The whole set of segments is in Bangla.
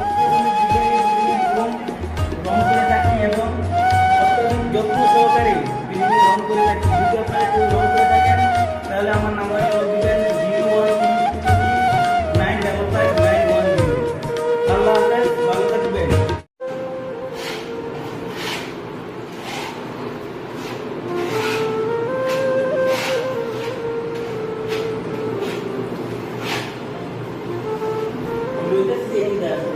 অত্যাধুনিক ডিজাইনের রুম রং করে থাকি এবং অত্যাধুনিক যত্ন সহকারে বিল্ডিংয়ে রং করে থাকি যদি তাহলে আমার নাম্বারে eu defenda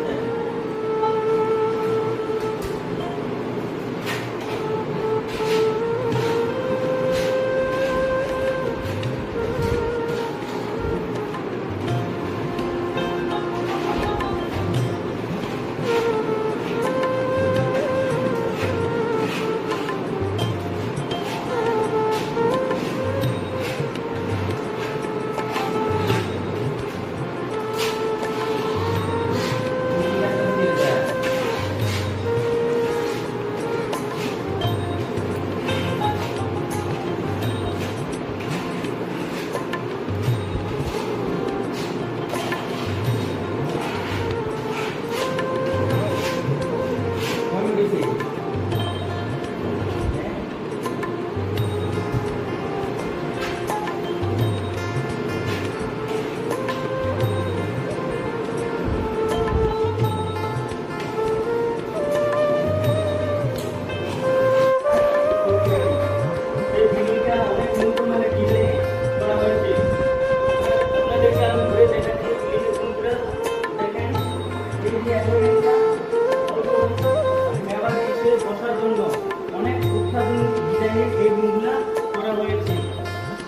অত্যাধুনিক এই রুমগুলো করা হয়েছে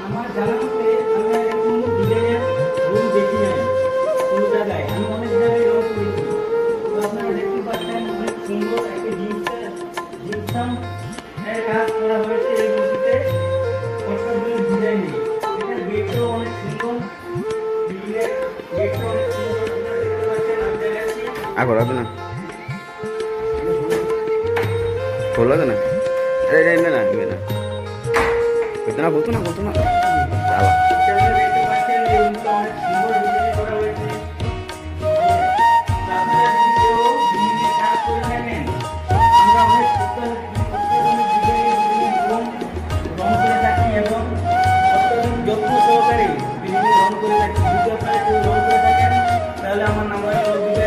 আমার জানা মতে আমি এরকম ডিজাইনের রুম দেখি নাই কোনো জায়গায় আমি অনেক জায়গায় রং করেছি তো আপনারা দেখতে পাচ্ছেন অনেক সুন্দর একটা জিনিসটা জিপসাম এর কাজ করা হয়েছে এই রুমটিতে অসাধারণ ডিজাইনে এটা গেটটাও অনেক সুন্দর বিল্ডিংয়ের গেটটা অনেক সুন্দর আপনারা দেখতে পাচ্ছেন আমি দেখাচ্ছি আগর হবে না। খোলা না। না না না। বলতো না বলতো না, বলতো যত্ন সহকারে বিভিন্ন রং করে থাকি তাহলে আমার নাম্বার